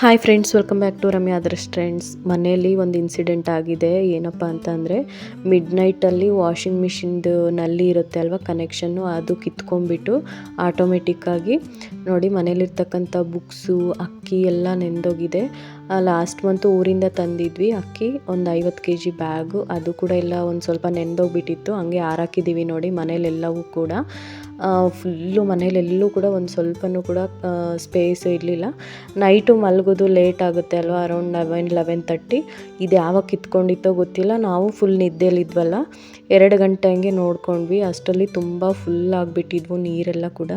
Hi friends welcome back to Ramya others friends ಮನೆಯಲ್ಲಿ ಒಂದು incident ಆಗಿದೆ. ಏನಪ್ಪ ಅಂತಂದರೆ ಮಿಡ್ ನೈಟಲ್ಲಿ ವಾಷಿಂಗ್ ಮಿಷಿನ್ದು ನಲ್ಲಿ ಇರುತ್ತೆ ಅಲ್ವಾ ಕನೆಕ್ಷನ್ನು ಅದು ಕಿತ್ಕೊಂಡ್ಬಿಟ್ಟು ಆಟೋಮೆಟಿಕ್ಕಾಗಿ ನೋಡಿ ಮನೇಲಿರ್ತಕ್ಕಂಥ ಬುಕ್ಸು ಅಕ್ಕಿ ಎಲ್ಲ ನೆಂದೋಗಿದೆ. ಲಾಸ್ಟ್ ಮಂತು ಊರಿಂದ ತಂದಿದ್ವಿ. ಅಕ್ಕಿ ಒಂದು ಐವತ್ತು ಕೆ ಜಿ ಬ್ಯಾಗು ಅದು ಕೂಡ ಎಲ್ಲ ಒಂದು ಸ್ವಲ್ಪ ನೆಂದೋಗ್ಬಿಟ್ಟಿತ್ತು. ಹಂಗೆ ಹಾರಾಕಿದ್ದೀವಿ ನೋಡಿ ಮನೇಲೆಲ್ಲವೂ ಕೂಡ. ಫುಲ್ಲು ಮನೇಲೆಲ್ಲೂ ಕೂಡ ಒಂದು ಸ್ವಲ್ಪನೂ ಕೂಡ ಸ್ಪೇಸ್ ಇರಲಿಲ್ಲ. ನೈಟು ಮಲಗೋದು ಲೇಟ್ ಆಗುತ್ತೆ ಅಲ್ವಾ? ಅರೌಂಡ್ ಲೆವೆನ್ ಲೆವೆನ್ ತರ್ಟಿ ಇದು ಯಾವಾಗ ಕಿತ್ಕೊಂಡಿತ್ತೋ ಗೊತ್ತಿಲ್ಲ. ನಾವು ಫುಲ್ ನಿದ್ದೆಲಿದ್ವಲ್ಲ ಎರಡು ಗಂಟೆ ಹಂಗೆ ನೋಡ್ಕೊಂಡ್ವಿ. ಅಷ್ಟರಲ್ಲಿ ತುಂಬ ಫುಲ್ ಆಗಿಬಿಟ್ಟಿದ್ವು ನೀರೆಲ್ಲ ಕೂಡ.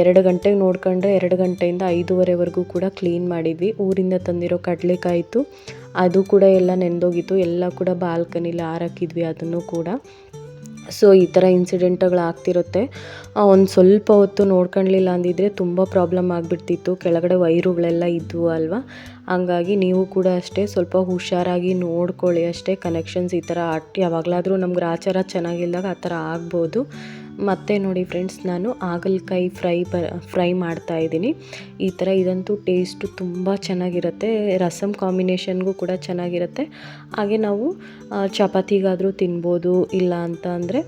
ಎರಡು ಗಂಟೆಗೆ ನೋಡ್ಕೊಂಡ್ರೆ ಎರಡು ಗಂಟೆಯಿಂದ ಐದೂವರೆವರೆಗೂ ಕೂಡ ಕ್ಲೀನ್ ಮಾಡಿದ್ವಿ. ಊರಿಂದ ತಂದಿರೋ ಕಡಲೆಕಾಯಿತು, ಅದು ಕೂಡ ಎಲ್ಲ ನೆಂದೋಗಿತ್ತು. ಎಲ್ಲ ಕೂಡ ಬಾಲ್ಕನಿಲಿ ಹಾರಾಕಿದ್ವಿ ಅದನ್ನು ಕೂಡ. ಸೊ ಈ ಥರ ಇನ್ಸಿಡೆಂಟ್ಗಳು ಆಗ್ತಿರುತ್ತೆ. ಒಂದು ಸ್ವಲ್ಪ ಹೊತ್ತು ನೋಡ್ಕೊಳ್ಲಿಲ್ಲ ಅಂದಿದ್ರೆ ತುಂಬ ಪ್ರಾಬ್ಲಮ್ ಆಗಿಬಿಡ್ತಿತ್ತು. ಕೆಳಗಡೆ ವೈರುಗಳೆಲ್ಲ ಇದ್ವು ಅಲ್ವಾ? ಹಂಗಾಗಿ ನೀವು ಕೂಡ ಅಷ್ಟೇ ಸ್ವಲ್ಪ ಹುಷಾರಾಗಿ ನೋಡ್ಕೊಳ್ಳಿ ಅಷ್ಟೇ ಕನೆಕ್ಷನ್ಸ್ ಈ ಥರ ಅಟ್ ಯಾವಾಗಲಾದರೂ ನಮ್ಗೆ ಆಚಾರ ಚೆನ್ನಾಗಿಲ್ದಾಗ ಆ ಥರ ಆಗ್ಬೋದು. ಮತ್ತು ನೋಡಿ ಫ್ರೆಂಡ್ಸ್ ನಾನು ಹಾಗಲಕಾಯಿ ಫ್ರೈ ಬ ಫ್ರೈ ಮಾಡ್ತಾ ಇದ್ದೀನಿ. ಈ ಥರ ಇದಂತೂ ಟೇಸ್ಟು ತುಂಬ ಚೆನ್ನಾಗಿರುತ್ತೆ. ರಸಮ್ ಕಾಂಬಿನೇಷನ್ಗೂ ಕೂಡ ಚೆನ್ನಾಗಿರುತ್ತೆ. ಹಾಗೆ ನಾವು ಚಪಾತಿಗಾದರೂ ತಿನ್ಬೋದು, ಇಲ್ಲ ಅಂತ ಅಂದರೆ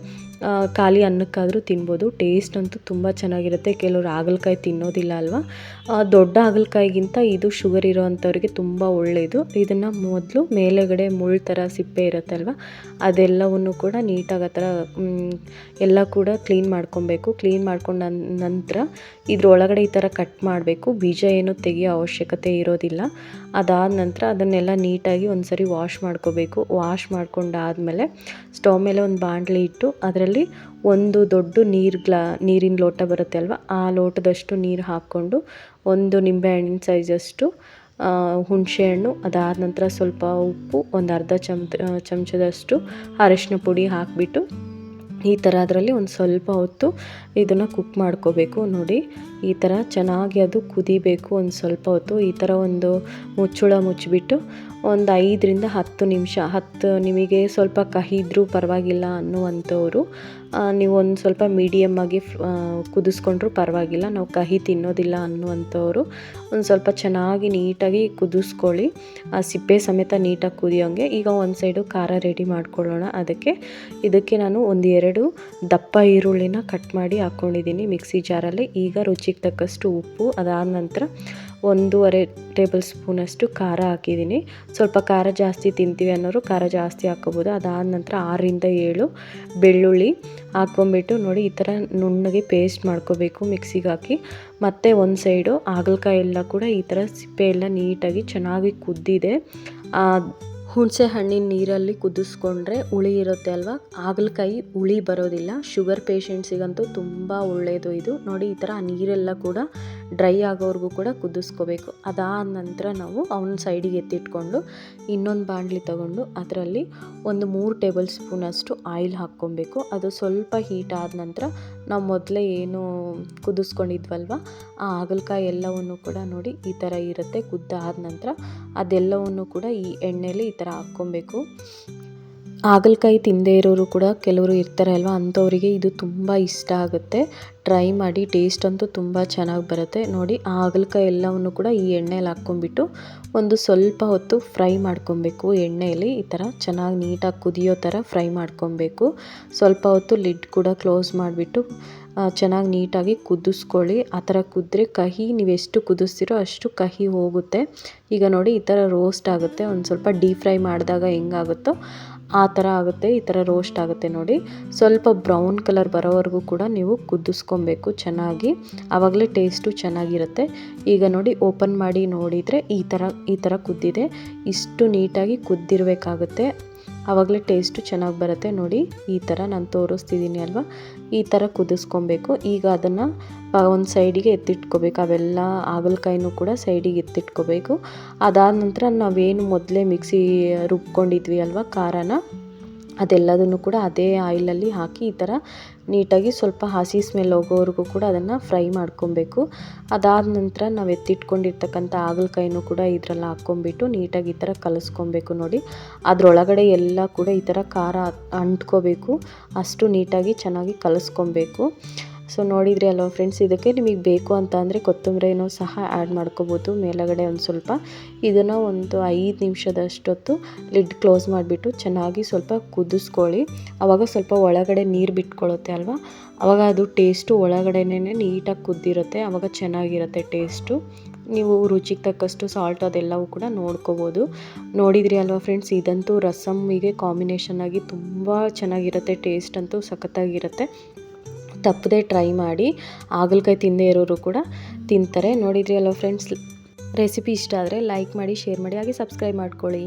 ಖಾಲಿ ಅನ್ನಕ್ಕಾದರೂ ತಿನ್ಬೋದು. ಟೇಸ್ಟ್ ಅಂತೂ ತುಂಬ ಚೆನ್ನಾಗಿರುತ್ತೆ. ಕೆಲವರು ಹಾಗಲಕಾಯಿ ತಿನ್ನೋದಿಲ್ಲ ಅಲ್ವಾ? ದೊಡ್ಡ ಹಾಗಲಕಾಯಿಗಿಂತ ಇದು ಶುಗರ್ ಇರೋ ಅಂಥವ್ರಿಗೆ ತುಂಬ ಒಳ್ಳೆಯದು ಇದನ್ನು ಮೊದಲು ಮೇಲೆಗಡೆ ಮುಳ್ಳು ಥರ ಸಿಪ್ಪೆ ಇರುತ್ತಲ್ವ? ಅದೆಲ್ಲವನ್ನು ಕೂಡ ನೀಟಾಗಿ ಆ ಥರ ಎಲ್ಲ ಕೂಡ ಕ್ಲೀನ್ ಮಾಡ್ಕೊಬೇಕು. ಕ್ಲೀನ್ ಮಾಡ್ಕೊಂಡ ನಂತರ ಇದರೊಳಗಡೆ ಈ ಥರ ಕಟ್ ಮಾಡಬೇಕು. ಬೀಜ ಏನು ತೆಗಿಯೋ ಅವಶ್ಯಕತೆ ಇರೋದಿಲ್ಲ. ಅದಾದ ನಂತರ ಅದನ್ನೆಲ್ಲ ನೀಟಾಗಿ ಒಂದು ಸರಿ ವಾಶ್ ಮಾಡ್ಕೋಬೇಕು. ವಾಶ್ ಮಾಡ್ಕೊಂಡಾದಮೇಲೆ ಸ್ಟವ್ ಮೇಲೆ ಒಂದು ಬಾಂಡ್ಲಿ ಇಟ್ಟು ಅದರಲ್ಲಿ ಒಂದು ದೊಡ್ಡ ನೀರು ಗ್ಲಾ, ನೀರಿನ ಲೋಟ ಬರುತ್ತೆ ಅಲ್ವಾ? ಆ ಲೋಟದಷ್ಟು ನೀರು ಹಾಕ್ಕೊಂಡು ಒಂದು ನಿಂಬೆಹಣ್ಣಿನ ಸೈಜಷ್ಟು ಹುಣಸೆಹಣ್ಣು ಅದಾದ ನಂತರ ಸ್ವಲ್ಪ ಉಪ್ಪು, ಒಂದು ಅರ್ಧ ಚಮ್ ಚಮಚದಷ್ಟು ಅರಶಿನ ಪುಡಿ ಹಾಕಿಬಿಟ್ಟು ಈ ಥರ ಅದರಲ್ಲಿ ಒಂದು ಸ್ವಲ್ಪ ಹೊತ್ತು ಇದನ್ನು ಕುಕ್ ಮಾಡ್ಕೋಬೇಕು ನೋಡಿ. ಈ ಥರ ಚೆನ್ನಾಗಿ ಅದು ಕುದಿಬೇಕು ಒಂದು ಸ್ವಲ್ಪ ಹೊತ್ತು. ಈ ಥರ ಒಂದು ಮುಚ್ಚುಳ ಮುಚ್ಚಿಬಿಟ್ಟು ಒಂದು ಐದರಿಂದ ಹತ್ತು ನಿಮಿಷ, ಹತ್ತು ನಿಮಗೆ ಸ್ವಲ್ಪ ಕಹಿ ಇದ್ದರೂ ಪರವಾಗಿಲ್ಲ ಅನ್ನುವಂಥವ್ರು ನೀವು ಒಂದು ಸ್ವಲ್ಪ ಮೀಡಿಯಮ್ಮಾಗಿ ಕುದಿಸ್ಕೊಂಡ್ರೂ ಪರವಾಗಿಲ್ಲ. ನಾವು ಕಹಿ ತಿನ್ನೋದಿಲ್ಲ ಅನ್ನುವಂಥವ್ರು, ಒಂದು ಸ್ವಲ್ಪ ಚೆನ್ನಾಗಿ ನೀಟಾಗಿ ಕುದಿಸ್ಕೊಳ್ಳಿ. ಆ ಸಿಪ್ಪೆ ಸಮೇತ ನೀಟಾಗಿ ಕುದಿಯೋಂಗೆ ಈಗ ಒಂದು ಸೈಡು ಖಾರ ರೆಡಿ ಮಾಡ್ಕೊಳ್ಳೋಣ. ಅದಕ್ಕೆ ಇದಕ್ಕೆ ನಾನು ಒಂದು ಎರಡು ದಪ್ಪ ಈರುಳ್ಳಿನ ಕಟ್ ಮಾಡಿ ಹಾಕ್ಕೊಂಡಿದ್ದೀನಿ ಮಿಕ್ಸಿ ಜಾರಲ್ಲಿ. ಈಗ ರುಚಿಗೆ ತಕ್ಕಷ್ಟು ಉಪ್ಪು, ಅದಾದ ನಂತರ ಒಂದೂವರೆ ಟೇಬಲ್ ಸ್ಪೂನಷ್ಟು ಖಾರ ಹಾಕಿದ್ದೀನಿ. ಸ್ವಲ್ಪ ಖಾರ ಜಾಸ್ತಿ ತಿಂತೀವಿ ಅನ್ನೋರು ಖಾರ ಜಾಸ್ತಿ ಹಾಕೋಬೋದು ಅದಾದ ನಂತರ ಆರರಿಂದ ಏಳು ಬೆಳ್ಳುಳ್ಳಿ ಹಾಕ್ಕೊಂಬಿಟ್ಟು ನೋಡಿ, ಈ ಥರ ನುಣ್ಣಗೆ ಪೇಸ್ಟ್ ಮಾಡ್ಕೋಬೇಕು ಮಿಕ್ಸಿಗೆ ಹಾಕಿ. ಮತ್ತು ಒಂದು ಸೈಡು ಹಾಗಲಕಾಯಿ ಎಲ್ಲ ಕೂಡ ಈ ಥರ ಸಿಪ್ಪೆ ಎಲ್ಲ ನೀಟಾಗಿ ಚೆನ್ನಾಗಿ ಕುದ್ದಿದೆ. ಹುಣಸೆ ಹಣ್ಣಿನ ನೀರಲ್ಲಿ ಕುದಿಸ್ಕೊಂಡ್ರೆ ಹುಳಿ ಇರುತ್ತೆ ಅಲ್ವಾ? ಹಾಗಲಕಾಯಿ ಹುಳಿ ಬರೋದಿಲ್ಲ. ಶುಗರ್ ಪೇಷಂಟ್ಸಿಗಂತೂ ತುಂಬ ಒಳ್ಳೆಯದು ಇದು. ನೋಡಿ, ಈ ಥರ ನೀರೆಲ್ಲ ಕೂಡ ಡ್ರೈ ಆಗೋವರೆಗೂ ಕೂಡ ಕುದಿಸ್ಕೋಬೇಕು. ಅದಾದ ನಂತರ ನಾವು ಅವನ ಸೈಡಿಗೆ ಎತ್ತಿಟ್ಕೊಂಡು ಇನ್ನೊಂದು ಬಾಣಲಿ ತಗೊಂಡು ಅದರಲ್ಲಿ ಒಂದು ಮೂರು ಟೇಬಲ್ ಸ್ಪೂನಷ್ಟು ಆಯಿಲ್ ಹಾಕ್ಕೊಬೇಕು. ಅದು ಸ್ವಲ್ಪ ಹೀಟ್ ಆದ ನಂತರ ನಾವು ಮೊದಲೇ ಏನು ಕುದಿಸ್ಕೊಂಡಿದ್ವಲ್ವ, ಆ ಹಾಗಲಕಾಯಿ ಎಲ್ಲವನ್ನು ಕೂಡ ನೋಡಿ ಈ ಥರ ಇರುತ್ತೆ. ಕುದ್ದಾದ ನಂತರ ಅದೆಲ್ಲವನ್ನು ಕೂಡ ಈ ಎಣ್ಣೆಯಲ್ಲಿ ಈ ಥರ ಹಾಕ್ಕೊಬೇಕು. ಹಾಗಲಕಾಯಿ ತಿಂದೇ ಇರೋರು ಕೂಡ ಕೆಲವರು ಇರ್ತಾರೆ ಅಲ್ವಾ? ಅಂಥವರಿಗೆ ಇದು ತುಂಬ ಇಷ್ಟ ಆಗುತ್ತೆ. ಟ್ರೈ ಮಾಡಿ, ಟೇಸ್ಟ್ ಅಂತೂ ತುಂಬ ಚೆನ್ನಾಗಿ ಬರುತ್ತೆ. ನೋಡಿ, ಆ ಹಾಗಲಕಾಯಿ ಎಲ್ಲವನ್ನು ಕೂಡ ಈ ಎಣ್ಣೆಯಲ್ಲಿ ಹಾಕ್ಕೊಂಬಿಟ್ಟು ಒಂದು ಸ್ವಲ್ಪ ಹೊತ್ತು ಫ್ರೈ ಮಾಡ್ಕೊಬೇಕು. ಎಣ್ಣೆಯಲ್ಲಿ ಈ ಥರ ಚೆನ್ನಾಗಿ ನೀಟಾಗಿ ಕುದಿಯೋ ಥರ ಫ್ರೈ ಮಾಡ್ಕೊಬೇಕು. ಸ್ವಲ್ಪ ಹೊತ್ತು ಲಿಡ್ ಕೂಡ ಕ್ಲೋಸ್ ಮಾಡಿಬಿಟ್ಟು ಚೆನ್ನಾಗಿ ನೀಟಾಗಿ ಕುದಿಸ್ಕೊಳ್ಳಿ. ಆ ಥರ ಕುದ್ರೆ ಕಹಿ, ನೀವು ಎಷ್ಟು ಕುದಿಸ್ತೀರೋ ಅಷ್ಟು ಕಹಿ ಹೋಗುತ್ತೆ. ಈಗ ನೋಡಿ, ಈ ಥರ ರೋಸ್ಟ್ ಆಗುತ್ತೆ. ಒಂದು ಸ್ವಲ್ಪ ಡೀಪ್ ಫ್ರೈ ಮಾಡಿದಾಗ ಹೆಂಗಾಗುತ್ತೋ ಆ ಥರ ಆಗುತ್ತೆ, ಈ ಥರ ರೋಸ್ಟ್ ಆಗುತ್ತೆ ನೋಡಿ. ಸ್ವಲ್ಪ ಬ್ರೌನ್ ಕಲರ್ ಬರೋವರೆಗೂ ಕೂಡ ನೀವು ಕುದಿಸ್ಕೊಬೇಕು ಚೆನ್ನಾಗಿ. ಆವಾಗಲೇ ಟೇಸ್ಟು ಚೆನ್ನಾಗಿರುತ್ತೆ. ಈಗ ನೋಡಿ ಓಪನ್ ಮಾಡಿ ನೋಡಿದರೆ ಈ ಥರ ಈ ಥರ ಕುದ್ದಿದೆ. ಇಷ್ಟು ನೀಟಾಗಿ ಕುದ್ದಿರಬೇಕಾಗುತ್ತೆ. ಆವಾಗಲೇ ಟೇಸ್ಟು ಚೆನ್ನಾಗಿ ಬರುತ್ತೆ ನೋಡಿ. ಈ ಥರ ನಾನು ತೋರಿಸ್ತಿದ್ದೀನಿ ಅಲ್ವಾ? ಈ ಥರ ಕುದಿಸ್ಕೊಬೇಕು. ಈಗ ಅದನ್ನು ಒಂದು ಸೈಡಿಗೆ ಎತ್ತಿಟ್ಕೋಬೇಕು. ಅವೆಲ್ಲ ಹಾಗಲಕಾಯಿನೂ ಕೂಡ ಸೈಡಿಗೆ ಎತ್ತಿಟ್ಕೋಬೇಕು. ಅದಾದ ನಂತರ ನಾವೇನು ಮೊದಲೇ ಮಿಕ್ಸಿ ರುಬ್ಕೊಂಡಿದ್ವಿ ಅಲ್ವಾ, ಖಾರನ? ಅದೆಲ್ಲದನ್ನು ಕೂಡ ಅದೇ ಆಯಿಲಲ್ಲಿ ಹಾಕಿ ಈ ಥರ ನೀಟಾಗಿ ಸ್ವಲ್ಪ ಹಸಿ ಸ್ಮೆಲ್ ಹೋಗೋವರೆಗೂ ಕೂಡ ಅದನ್ನು ಫ್ರೈ ಮಾಡ್ಕೊಬೇಕು. ಅದಾದ ನಂತರ ನಾವು ಎತ್ತಿಟ್ಕೊಂಡಿರ್ತಕ್ಕಂಥ ಹಾಗಲಕಾಯಿನೂ ಕೂಡ ಇದರಲ್ಲಿ ಹಾಕ್ಕೊಂಬಿಟ್ಟು ನೀಟಾಗಿ ಈ ಥರ ಕಲಸ್ಕೊಬೇಕು ನೋಡಿ. ಅದರೊಳಗಡೆ ಎಲ್ಲ ಕೂಡ ಈ ಥರ ಖಾರ ಅಂಟ್ಕೋಬೇಕು. ಅಷ್ಟು ನೀಟಾಗಿ ಚೆನ್ನಾಗಿ ಕಲಿಸ್ಕೊಬೇಕು. ಸೊ ನೋಡಿದ್ರಿ ಅಲ್ವಾ ಫ್ರೆಂಡ್ಸ್ ಇದಕ್ಕೆ ನಿಮಗೆ ಬೇಕು ಅಂತ ಅಂದರೆ ಕೊತ್ತಂಬರಿನೂ ಸಹ ಆ್ಯಡ್ ಮಾಡ್ಕೋಬೋದು. ಮೇಲಗಡೆ ಒಂದು ಸ್ವಲ್ಪ, ಇದನ್ನು ಒಂದು ಐದು ನಿಮಿಷದಷ್ಟೊತ್ತು ಲಿಡ್ ಕ್ಲೋಸ್ ಮಾಡಿಬಿಟ್ಟು ಚೆನ್ನಾಗಿ ಸ್ವಲ್ಪ ಕುದಿಸ್ಕೊಳ್ಳಿ. ಆವಾಗ ಸ್ವಲ್ಪ ಒಳಗಡೆ ನೀರು ಬಿಟ್ಕೊಳ್ಳುತ್ತೆ ಅಲ್ವಾ? ಆವಾಗ ಅದು ಟೇಸ್ಟು ಒಳಗಡೆನೇ ನೀಟಾಗಿ ಕುದ್ದಿರುತ್ತೆ ಆವಾಗ ಚೆನ್ನಾಗಿರುತ್ತೆ ಟೇಸ್ಟು ನೀವು ರುಚಿಗೆ ತಕ್ಕಷ್ಟು ಸಾಲ್ಟ್ ಅದೆಲ್ಲವೂ ಕೂಡ ನೋಡ್ಕೋಬೋದು. ನೋಡಿದ್ರಿ ಅಲ್ವಾ ಫ್ರೆಂಡ್ಸ್ ಇದಂತೂ ರಸಮ್ಮಿಗೆ ಕಾಂಬಿನೇಷನ್ ಆಗಿ ತುಂಬ ಚೆನ್ನಾಗಿರುತ್ತೆ ಟೇಸ್ಟ್ ಅಂತೂ ಸಖತ್ತಾಗಿರುತ್ತೆ. ತಪ್ಪದೆ ಟ್ರೈ ಮಾಡಿ ಹಾಗಲಕಾಯಿ ತಿಂದೇ ಇರೋರು ಕೂಡ ತಿಂತಾರೆ. ನೋಡಿದ್ರಿ ಅಲ್ಲ ಫ್ರೆಂಡ್ಸ್ ರೆಸಿಪಿ ಇಷ್ಟ ಆದರೆ ಲೈಕ್ ಮಾಡಿ ಶೇರ್ ಮಾಡಿ, ಹಾಗೆ ಸಬ್ಸ್ಕ್ರೈಬ್ ಮಾಡ್ಕೊಳ್ಳಿ.